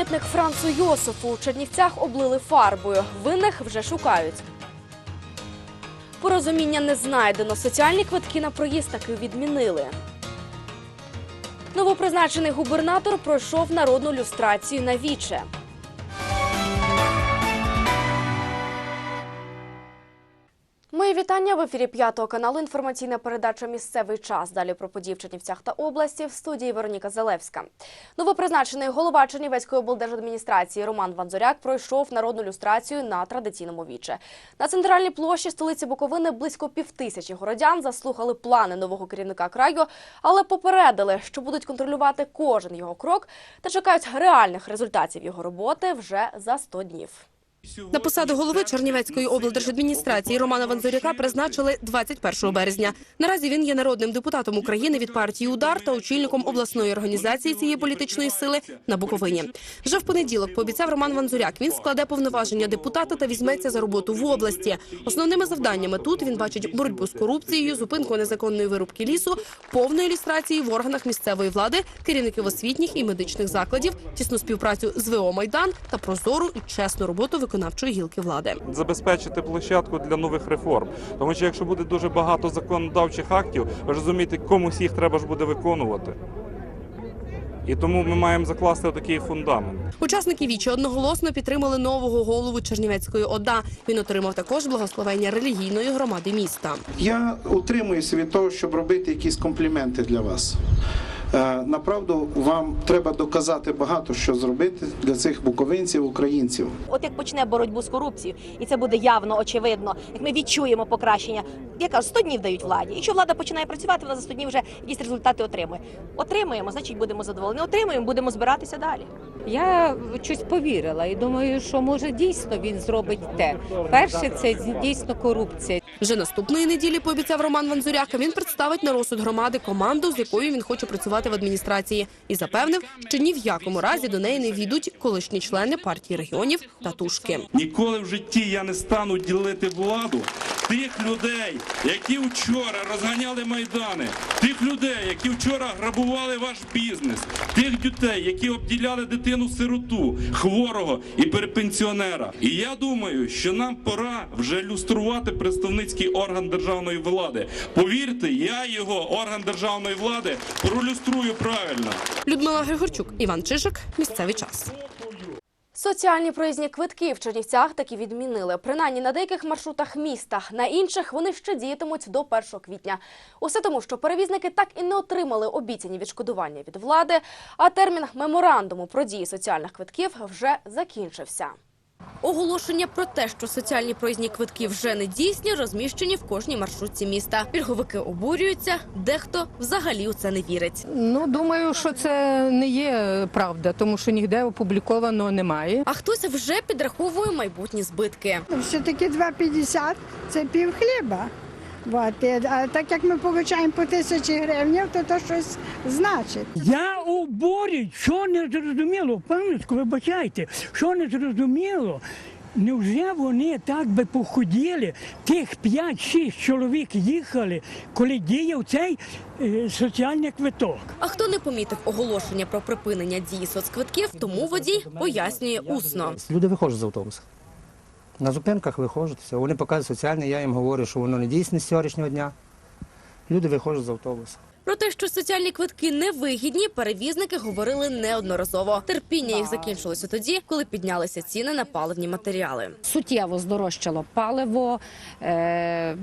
Пам'ятник Францу Йосифу у Чернівцях облили фарбою. Винних вже шукають. Порозуміння не знайдено. Соціальні квитки на проїзд таки відмінили. Новопризначений губернатор пройшов народну люстрацію на віче. Мої вітання в ефірі п'ятого каналу. Інформаційна передача Місцевий час. Далі про події в Чернівцях та області в студії Вероніка Залевська. Новопризначений голова Чернівецької облдержадміністрації Роман Ванзоряк пройшов народну люстрацію на традиційному віче. На центральній площі столиці Буковини близько півтисячі городян заслухали плани нового керівника краю, але попередили, що будуть контролювати кожен його крок та чекають реальних результатів його роботи вже за 100 днів. На посаду голови Чернівецької облдержадміністрації Романа Ванзоряка призначили 21 березня. Наразі він є народним депутатом України від партії Удар та очільником обласної організації цієї політичної сили на Буковині. Вже в понеділок пообіцяв Роман Ванзуряк. Він складе повноваження депутата та візьметься за роботу в області. Основними завданнями тут він бачить боротьбу з корупцією, зупинку незаконної вирубки лісу, повну ілюстрації в органах місцевої влади, керівників освітніх і медичних закладів, тісну співпрацю з ВО Майдан та прозору і чесну роботу виконавчої гілки влади. забезпечити площадку для нових реформ. Тому що якщо буде дуже багато законодавчих актів, ви розумієте, комусь їх треба ж буде виконувати. І тому ми маємо закласти такий фундамент. Учасники вічі одноголосно підтримали нового голову Чернівецької ОДА. Він отримав також благословення релігійної громади міста. Я утримуюся від того, щоб робити якісь компліменти для вас. Е, Направду вам треба доказати багато що зробити для цих буковинців, українців. От як почне боротьбу з корупцією, і це буде явно очевидно, як ми відчуємо покращення, я кажу, 100 днів дають владі. Якщо влада починає працювати, вона за 100 днів вже якісь результати отримує. Отримуємо, значить будемо задоволені. Отримуємо, будемо збиратися далі. Я щось повірила і думаю, що може дійсно він зробить те. Перше, це дійсно корупція. Вже наступної неділі пообіцяв Роман Ванзуряк. Він представить на розсуд громади команду, з якою він хоче працювати в адміністрації, і запевнив, що ні в якому разі до неї не війдуть колишні члени партії регіонів та тушки. Ніколи в житті я не стану ділити владу тих людей, які вчора розганяли майдани, тих людей, які вчора грабували ваш бізнес, тих дітей, які обділяли дитину сироту, хворого і перепенсіонера. І я думаю, що нам пора вже люструвати представницький орган державної влади. Повірте, я його орган державної влади пролюструю правильно. Людмила Григорчук, Іван Чижик. Місцевий час. Соціальні проїзні квитки в Чернівцях таки відмінили. Принаймні на деяких маршрутах міста. На інших вони ще діятимуть до 1 квітня. Усе тому, що перевізники так і не отримали обіцяні відшкодування від влади, а термін меморандуму про дії соціальних квитків вже закінчився. Оголошення про те, що соціальні проїзні квитки вже не дійсні, розміщені в кожній маршрутці міста. Пільговики обурюються, дехто взагалі у це не вірить. Ну, думаю, що це не є правда, тому що ніде опубліковано немає. А хтось вже підраховує майбутні збитки. Все-таки 2,50 – це пів хліба. От, а так як ми отримуємо по тисячі гривень, то то щось значить. Я обурюю, що не зрозуміло, пам'ятку, вибачайте, що не зрозуміло. Невже вони так би походіли, тих 5-6 чоловік їхали, коли діяв цей е, соціальний квиток? А хто не помітив оголошення про припинення дії соцквитків, тому водій пояснює усно. Люди виходять з автобуса. На зупинках виходять, все. Вони показують соціальне, я їм говорю, що воно не дійсне з сьогоднішнього дня. Люди виходять з автобуса. Про те, що соціальні квитки невигідні, перевізники говорили неодноразово. Терпіння їх закінчилося тоді, коли піднялися ціни на паливні матеріали. Суттєво здорожчало паливо, е,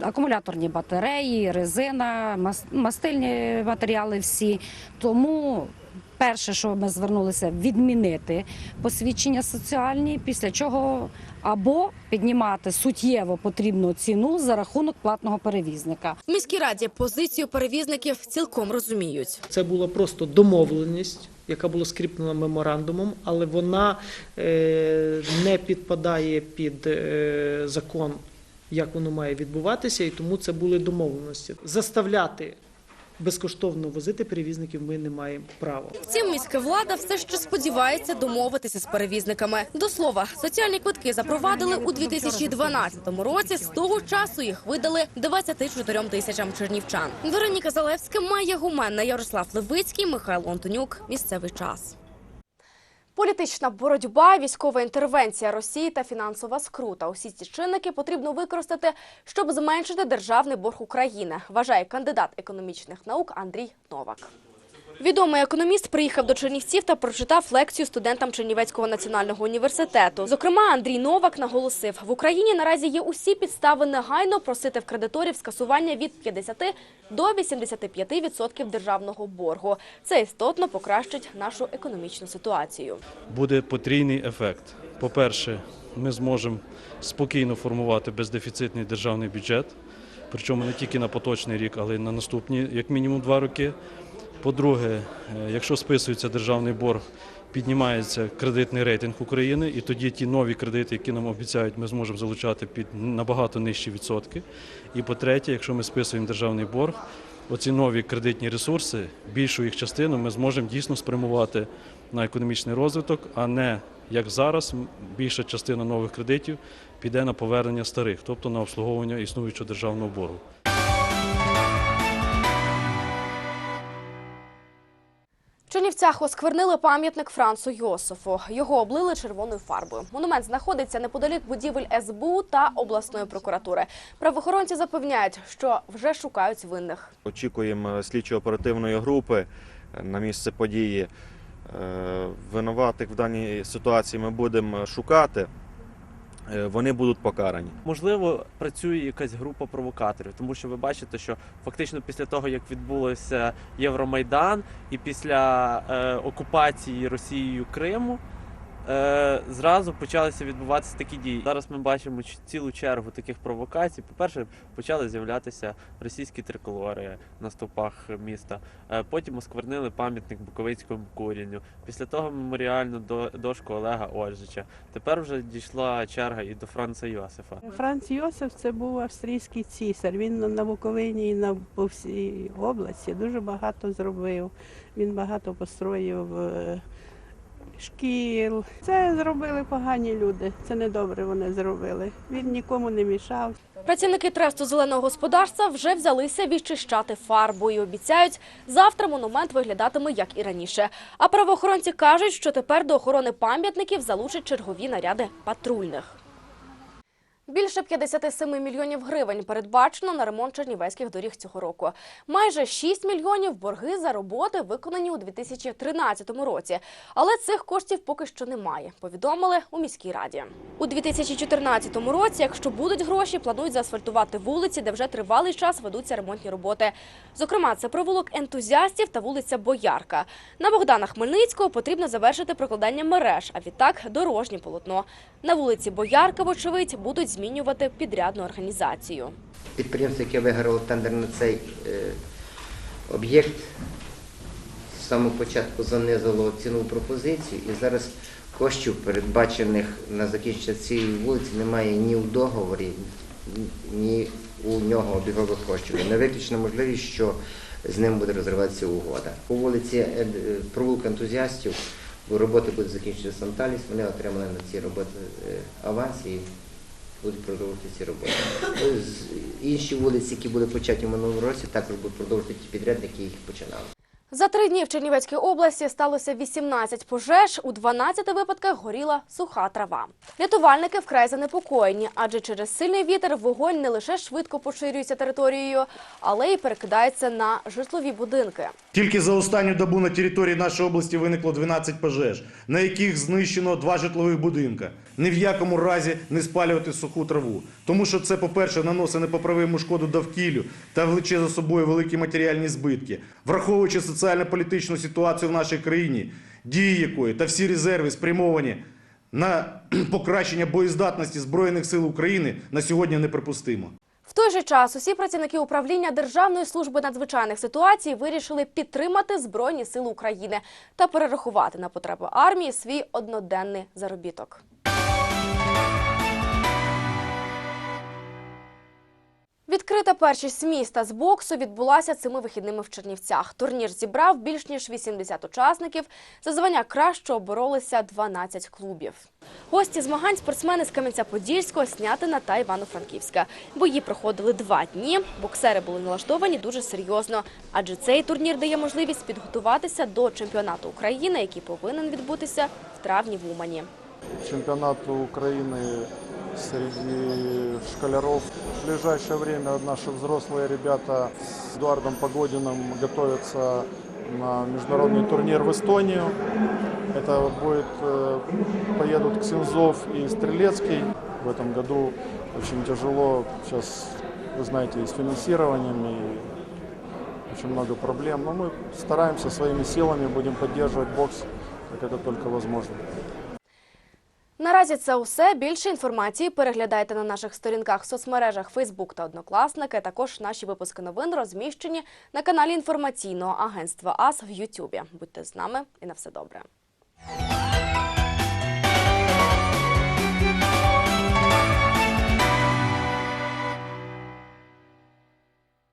акумуляторні батареї, резина, мас- мастильні матеріали всі. Тому перше, що ми звернулися, відмінити посвідчення соціальні, після чого або піднімати суттєво потрібну ціну за рахунок платного перевізника. В міській раді позицію перевізників цілком розуміють. Це була просто домовленість, яка була скріплена меморандумом, але вона е, не підпадає під е, закон, як воно має відбуватися, і тому це були домовленості. Заставляти безкоштовно возити перевізників ми не маємо права. Втім, міська влада все ще сподівається домовитися з перевізниками. До слова, соціальні квитки запровадили у 2012 році. З того часу їх видали 24 тисячам чернівчан. Вероніка Залевська, Майя Гуменна, Ярослав Левицький, Михайло Антонюк. Місцевий час. Політична боротьба, військова інтервенція Росії та фінансова скрута. Усі ці чинники потрібно використати, щоб зменшити державний борг України, вважає кандидат економічних наук Андрій Новак. Відомий економіст приїхав до Чернівців та прочитав лекцію студентам Чернівецького національного університету. Зокрема, Андрій Новак наголосив, в Україні наразі є усі підстави негайно просити в кредиторів скасування від 50 до 85% державного боргу. Це істотно покращить нашу економічну ситуацію. буде потрійний ефект. По-перше, ми зможемо спокійно формувати бездефіцитний державний бюджет, причому не тільки на поточний рік, але й на наступні, як мінімум, два роки. По-друге, е, якщо списується державний борг, піднімається кредитний рейтинг України, і тоді ті нові кредити, які нам обіцяють, ми зможемо залучати під набагато нижчі відсотки. І по-третє, якщо ми списуємо державний борг, оці нові кредитні ресурси, більшу їх частину ми зможемо дійсно спрямувати на економічний розвиток, а не як зараз більша частина нових кредитів піде на повернення старих, тобто на обслуговування існуючого державного боргу. Чернівцях осквернили пам'ятник Францу Йосифу. Його облили червоною фарбою. Монумент знаходиться неподалік будівель СБУ та обласної прокуратури. Правоохоронці запевняють, що вже шукають винних. Очікуємо слідчо-оперативної групи на місце події. Е, Винуватих в даній ситуації ми будемо шукати. Е, Вони будуть покарані. Можливо, працює якась група провокаторів, тому що ви бачите, що фактично після того, як відбулося Євромайдан, і після е, окупації Росією Криму. Е, зразу почалися відбуватися такі дії. Зараз ми бачимо цілу чергу таких провокацій. По-перше, почали з'являтися російські триколори на стовпах міста. Е, потім осквернили пам'ятник Буковицькому курінню. Після того меморіальну до- дошку Олега Ольжича. Тепер вже дійшла черга і до Франца Йосифа. Франц Йосиф це був австрійський цісар. Він на- на Буковині і на по всій області дуже багато зробив. Він багато построїв е, шкіл. Це зробили погані люди. Це недобре вони зробили. Він нікому не мішав. Працівники тресту зеленого господарства вже взялися відчищати фарбу і обіцяють, завтра монумент виглядатиме як і раніше. А правоохоронці кажуть, що тепер до охорони пам'ятників залучать чергові наряди патрульних. Більше 57 мільйонів гривень передбачено на ремонт чернівецьких доріг цього року. Майже 6 мільйонів борги за роботи виконані у 2013 році. Але цих коштів поки що немає, повідомили у міській раді. У 2014 році, якщо будуть гроші, планують заасфальтувати вулиці, де вже тривалий час ведуться ремонтні роботи. Зокрема, це провулок ентузіастів та вулиця Боярка. На Богдана Хмельницького потрібно завершити прокладання мереж, а відтак дорожнє полотно. На вулиці Боярка, вочевидь, будуть змінювати підрядну організацію. Підприємство, яке виграло тендер на цей е, об'єкт, з самого початку занизило ціну пропозицію і зараз коштів, передбачених на закінчення цієї вулиці, немає ні у договорі, ні у нього обігових коштів. Не виключена можливість, що з ним буде розриватися угода. У вулиці е, е, ентузіастів роботи будуть закінчити Санталіс, вони отримали на ці роботи е, аванс і будуть продовжувати ці роботи. Інші вулиці, які були початі в минулому році, також будуть продовжувати ті підрядники, які їх починали. За три дні в Чернівецькій області сталося 18 пожеж. У 12 випадках горіла суха трава. Рятувальники вкрай занепокоєні, адже через сильний вітер вогонь не лише швидко поширюється територією, але й перекидається на житлові будинки. Тільки за останню добу на території нашої області виникло 12 пожеж, на яких знищено два житлових будинка. Ні в якому разі не спалювати суху траву, тому що це, по-перше, наносить непоправиму шкоду довкіллю та влече за собою великі матеріальні збитки, враховуючи соціально-політичну ситуацію в нашій країні, дії якої та всі резерви спрямовані на покращення боєздатності збройних сил України на сьогодні неприпустимо. В той же час усі працівники управління Державної служби надзвичайних ситуацій вирішили підтримати Збройні сили України та перерахувати на потреби армії свій одноденний заробіток. Відкрита першість міста з боксу відбулася цими вихідними в Чернівцях. Турнір зібрав більш ніж 80 учасників. За звання кращого боролися 12 клубів. Гості змагань спортсмени з Кам'янця-Подільського, Снятина та Івано-Франківська. Бої проходили два дні. Боксери були налаштовані дуже серйозно, адже цей турнір дає можливість підготуватися до чемпіонату України, який повинен відбутися в травні в Умані. чемпионат Украины среди школяров. В ближайшее время наши взрослые ребята с Эдуардом Погодиным готовятся на международный турнир в Эстонию. Это будет, э, поедут Ксензов и Стрелецкий. В этом году очень тяжело сейчас, вы знаете, и с финансированием, и очень много проблем. Но мы стараемся своими силами, будем поддерживать бокс, как это только возможно. Наразі це усе. Більше інформації переглядайте на наших сторінках соцмережах Фейсбук та Однокласники. Також наші випуски новин розміщені на каналі інформаційного агентства АС в Ютубі. Будьте з нами і на все добре.